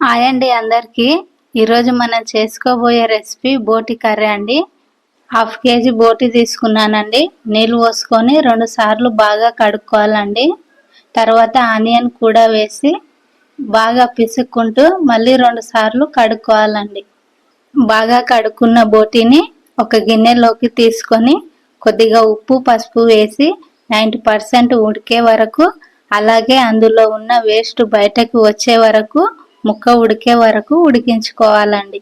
Hi అండి అందరికీ. ఈరోజు మనం చేసుకోబోయే రెసిపీ బోటి కర్రీ అండి. హాఫ్ కేజీ బోటి తీసుకున్నానండి. నీళ్ళు పోసుకొని రెండు సార్లు బాగా కడుక్కోవాలండి. తర్వాత ఆనియన్ కూడా వేసి బాగా పిసుక్కుంటూ మళ్ళీ రెండు సార్లు కడుక్కోవాలండి. బాగా కడుక్కున్న బోటిని ఒక గిన్నెలోకి తీసుకొని కొద్దిగా ఉప్పు పసుపు వేసి నైంటీ పర్సెంట్ ఉడికే వరకు అలాగే అందులో ఉన్న వేస్ట్ బయటకు వచ్చే వరకు ముక్క ఉడికే వరకు ఉడికించుకోవాలండి.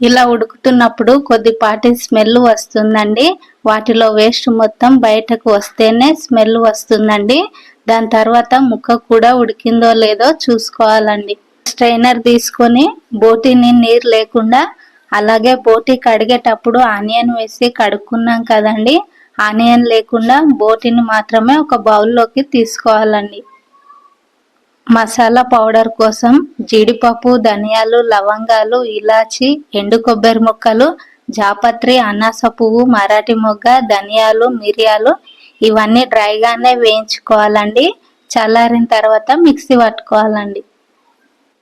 ఇలా ఉడుకుతున్నప్పుడు కొద్దిపాటి స్మెల్ వస్తుందండి. వాటిలో వేస్ట్ మొత్తం బయటకు వస్తేనే స్మెల్ వస్తుందండి. దాని తర్వాత ముక్క కూడా ఉడికిందో లేదో చూసుకోవాలండి. స్ట్రైనర్ తీసుకొని బోటిని నీరు లేకుండా అలాగే బోటి కడిగేటప్పుడు ఆనియన్ వేసి కడుక్కున్నాం కదండి. ఆనియన్ లేకుండా బోటిని మాత్రమే ఒక బౌల్లోకి తీసుకోవాలండి. మసాలా పౌడర్ కోసం జీడిపప్పు ధనియాలు లవంగాలు ఇలాచి ఎండు కొబ్బరి ముక్కలు జాపత్రి అనాస పువ్వు మరాఠీ మొగ్గ ధనియాలు మిరియాలు ఇవన్నీ డ్రైగానే వేయించుకోవాలండి. చల్లారిన తర్వాత మిక్సీ పట్టుకోవాలండి.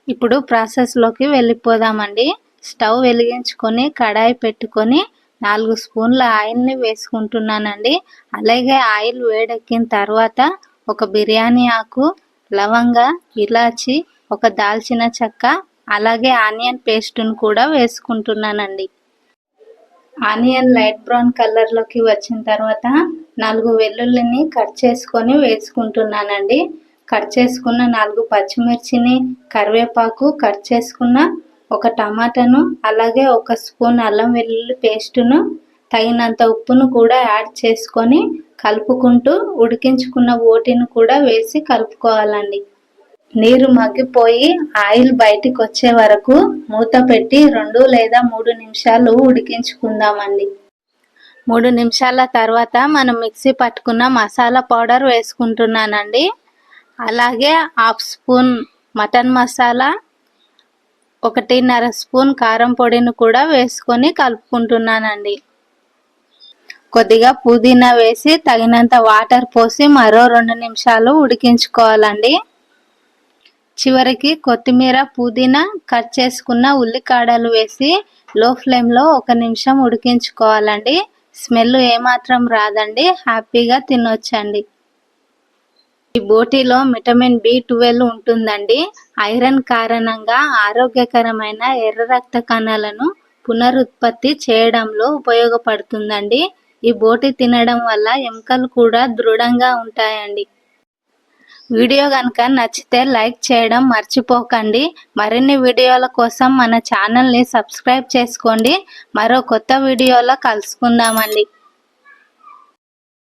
ఇప్పుడు ప్రాసెస్లోకి వెళ్ళిపోదామండి. స్టవ్ వెలిగించుకొని కడాయి పెట్టుకొని నాలుగు స్పూన్ల ఆయిల్ని వేసుకుంటున్నానండి. అలాగే ఆయిల్ వేడెక్కిన తర్వాత ఒక బిర్యానీ ఆకు లవంగ ఇలాచి ఒక దాల్చిన చెక్క అలాగే ఆనియన్ పేస్ట్ను కూడా వేసుకుంటున్నానండి. ఆనియన్ లైట్ బ్రౌన్ కలర్లోకి వచ్చిన తర్వాత నాలుగు వెల్లుల్లిని కట్ చేసుకొని వేసుకుంటున్నానండి. కట్ చేసుకున్న నాలుగు పచ్చిమిర్చిని కరివేపాకు కట్ చేసుకున్న ఒక టమాటాను అలాగే ఒక స్పూన్ అల్లం వెల్లుల్లి పేస్టును తగినంత ఉప్పును కూడా యాడ్ చేసుకొని కలుపుకుంటూ ఉడికించుకున్న ఓటిని కూడా వేసి కలుపుకోవాలండి. నీరు మగ్గిపోయి ఆయిల్ బయటికి వచ్చే వరకు మూత పెట్టి రెండు లేదా మూడు నిమిషాలు ఉడికించుకుందామండి. మూడు నిమిషాల తర్వాత మనం మిక్సీ పట్టుకున్న మసాలా పౌడర్ వేసుకుంటున్నానండి. అలాగే హాఫ్ స్పూన్ మటన్ మసాలా ఒకటిన్నర స్పూన్ కారం పొడిని కూడా వేసుకొని కలుపుకుంటున్నానండి. కొద్దిగా పుదీనా వేసి తగినంత వాటర్ పోసి మరో రెండు నిమిషాలు ఉడికించుకోవాలండి. చివరికి కొత్తిమీర పుదీనా కట్ చేసుకున్న ఉల్లికాడలు వేసి లో ఫ్లేమ్లో ఒక నిమిషం ఉడికించుకోవాలండి. స్మెల్ ఏమాత్రం రాదండి. హ్యాపీగా తినొచ్చండి. ఈ బోటీలో విటమిన్ బి ట్వెల్వ్ ఉంటుందండి. ఐరన్ కారణంగా ఆరోగ్యకరమైన ఎర్ర రక్త కణాలను పునరుత్పత్తి చేయడంలో ఉపయోగపడుతుందండి. ఈ బోటి తినడం వల్ల ఎముకలు కూడా దృఢంగా ఉంటాయండి. వీడియో కనుక నచ్చితే లైక్ చేయడం మర్చిపోకండి. మరిన్ని వీడియోల కోసం మన ఛానల్ని సబ్స్క్రైబ్ చేసుకోండి. మరో కొత్త వీడియోలో కలుసుకుందామండి.